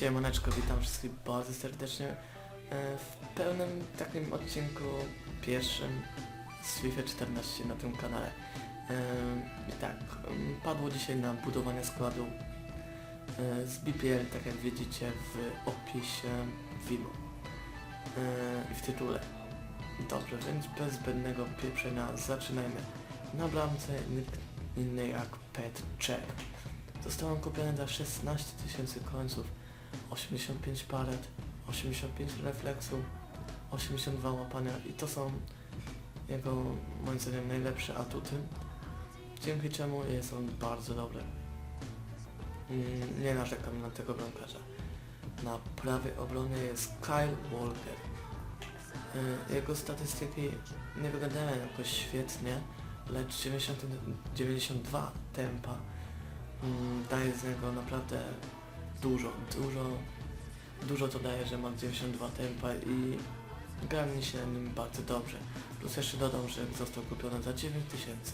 Siemaneczko, witam wszystkich bardzo serdecznie e, w pełnym takim odcinku pierwszym z FIFA 14 na tym kanale. E, I tak, padło dzisiaj na budowanie składu e, z BPL, tak jak widzicie w opisie filmu i w tytule. Dobrze, więc bez zbędnego pieprzenia zaczynajmy. Na bramce nikt inny jak Pet Czech. Został on kupiony za 16 tysięcy końców, 85 palet, 85 refleksów, 82 łapania i to są jego moim zdaniem najlepsze atuty, dzięki czemu jest on bardzo dobry. Nie narzekam na tego bramkarza. Na prawej obronie jest Kyle Walker. Jego statystyki nie wyglądają jakoś świetnie, lecz 90, 92 tempa mm, daje z niego naprawdę dużo, dużo, dużo to daje, że ma 92 tempa i gra mi się nim bardzo dobrze. Plus jeszcze dodam, że został kupiony za 9000.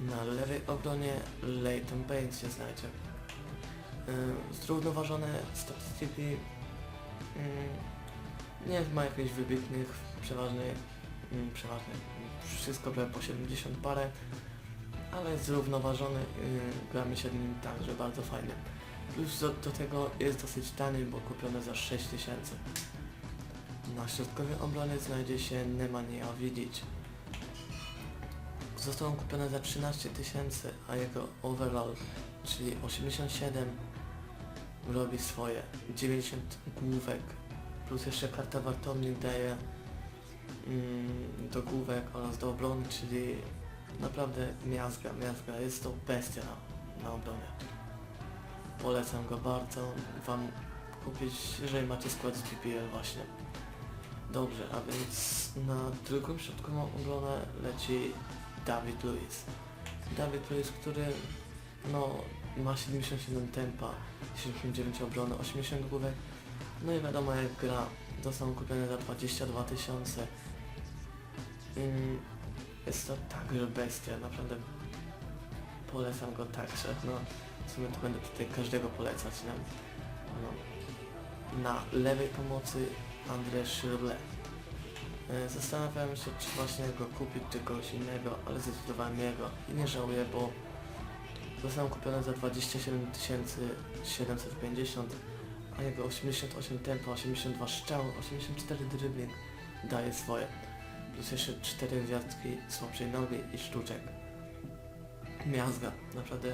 Na lewej obronie Leighton Baines się znajdzie. Zrównoważone statystyki nie ma jakichś wybitnych, przeważnie, yy, przeważnie wszystko prawie po 70 parę, ale zrównoważony, yy, gra mi się nim także bardzo fajnie. Plus do, do tego jest dosyć tani, bo kupione za 6000. Na środkowej obronie znajdzie się Nemanja Vidic. Został on kupiony za 13 tysięcy, a jego overall, czyli 87, robi swoje. 90 główek, plus jeszcze karta wartownik daje mm, do główek oraz do obrony, czyli naprawdę miazga, miazga. Jest to bestia na, na obronie. Polecam go bardzo Wam kupić, jeżeli macie skład z PPL właśnie. Dobrze, a więc na drugą środkową obronę leci Dawid Luiz. Dawid Luiz, który no ma 77 tempa, 79 obrony, 80 główek. No i wiadomo jak gra. Został kupiony za 22 tysiące. Ym, Jest to także bestia, naprawdę polecam go także. No, w sumie to będę tutaj każdego polecać. Nie? No. Na lewej pomocy André Schürrle. E, Zastanawiałem się, czy właśnie go kupić, czy kogoś innego, ale zdecydowałem jego i nie żałuję, bo został kupiony za 27 750, a jego 88 tempo, 82 strzały, 84 dribbling daje swoje. Plus jeszcze 4 gwiazdki słabszej nogi i sztuczek. Miazga, naprawdę.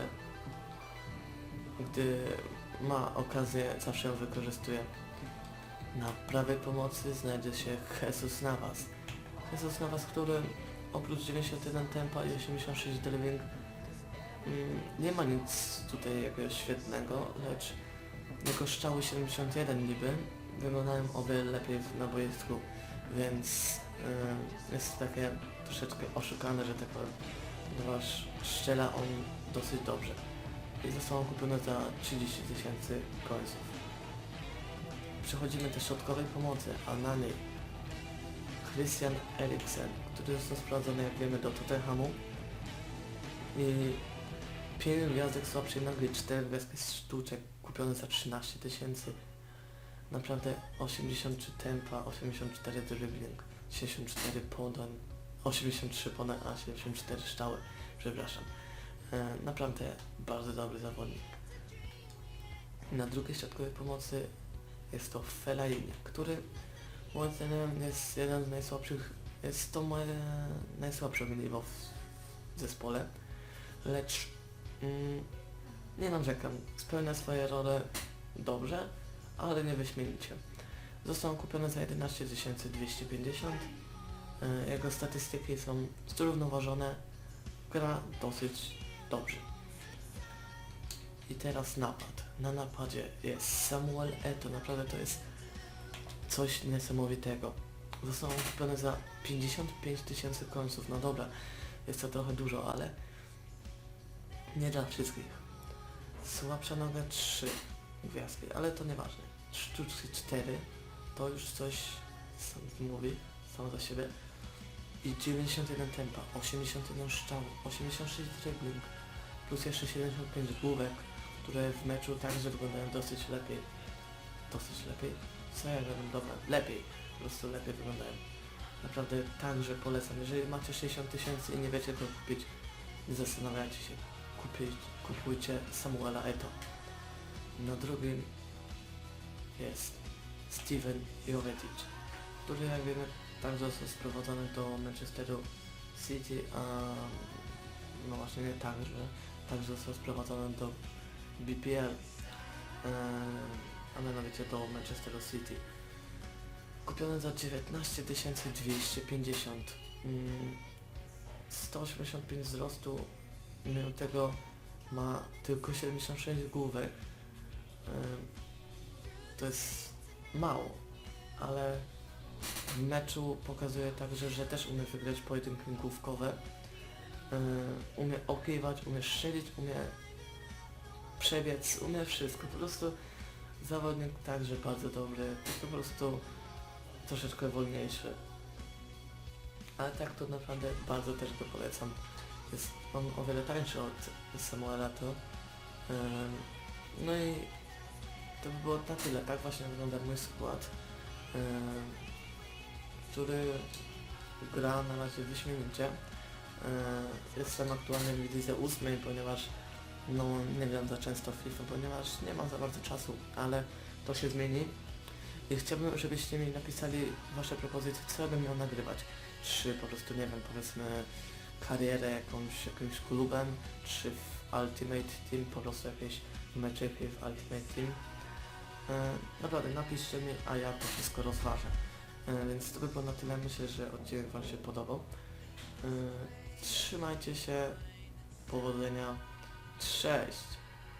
Gdy ma okazję, zawsze ją wykorzystuje. Na prawej pomocy znajdzie się Jesus Navas. Jesus Navas, który oprócz 91 tempa i 86 driving mm, nie ma nic tutaj jakiegoś świetnego, lecz jego strzały 71 niby wyglądają o wiele lepiej na boisku, więc jest takie troszeczkę oszukane, że tak powiem, ponieważ strzela on dosyć dobrze. I został on kupiony za 30 tysięcy końców. Przechodzimy do środkowej pomocy, a na niej Christian Eriksen, który został sprowadzony, jak wiemy, do Tottenhamu i 5 gwiazdek słabszej nogi, 4 gwiazdki z sztuczek kupione za 13 tysięcy. Naprawdę 83 tempa, 84 dribbling, 74 podań, 83 podań, a 74 ształy, przepraszam. E, naprawdę bardzo dobry zawodnik. Na drugiej środkowej pomocy jest to Fellaini, który moim zdaniem jest jeden z najsłabszych, jest to moje najsłabsze ogniwo w zespole, lecz mm, nie narzekam, spełnia swoje role dobrze, ale nie wyśmienicie. Został on kupiony za 11 250, E, jego statystyki są zrównoważone, gra dosyć dobrze. I teraz napad. Na napadzie jest Samuel Eto, naprawdę to jest coś niesamowitego. Został on kupiony za 55 tysięcy końców, no dobra, jest to trochę dużo, ale nie dla wszystkich. Słabsza noga 3 gwiazdki, ale to nieważne. Sztuczki 4 to już coś mówi, samo za siebie. I 91 tempa, 81 strzał, 86 dribbling, plus jeszcze 75 główek, które w meczu także wyglądają dosyć lepiej. Dosyć lepiej? Co ja wiem, dobra, lepiej. Po prostu lepiej wyglądają. Naprawdę także polecam. Jeżeli macie 60 tysięcy i nie wiecie go kupić, nie zastanawiajcie się. Kupić, kupujcie Samuela Eto. Na drugim jest Steven Jovetic, który jak wiemy także został sprowadzony do Manchesteru City, a no właśnie nie także, także został sprowadzony do BPL, e, a mianowicie do Manchesteru City. Kupiony za 19 250, mm, 185 wzrostu, mimo tego ma tylko 76 główek. Ym, To jest mało, ale w meczu pokazuje także, że też umie wygrać pojedynki główkowe. Ym, Umie okrywać, umie strzelić, umie przebiec, umie wszystko. Po prostu zawodnik także bardzo dobry, po prostu troszeczkę wolniejszy. Ale tak to naprawdę bardzo też go polecam. Jest on o wiele tańszy od Samuela to. Ym, No i to by było na tyle. Tak właśnie wygląda mój skład, ym, który gra na razie wyśmienicie. Ym, Jestem aktualnie w lidze ósmej, ponieważ no nie gram za często FIFA, ponieważ nie mam za bardzo czasu, ale to się zmieni. I chciałbym, żebyście mi napisali wasze propozycje, co ja bym miał nagrywać. Czy po prostu, nie wiem, powiedzmy karierę jakąś, jakimś klubem, czy w Ultimate Team, po prostu jakieś meczeki w Ultimate Team. E, naprawdę, napiszcie mi, a ja to wszystko rozważę. E, więc to by było na tyle, myślę, że odcinek Wam się podobał. E, trzymajcie się, powodzenia, cześć!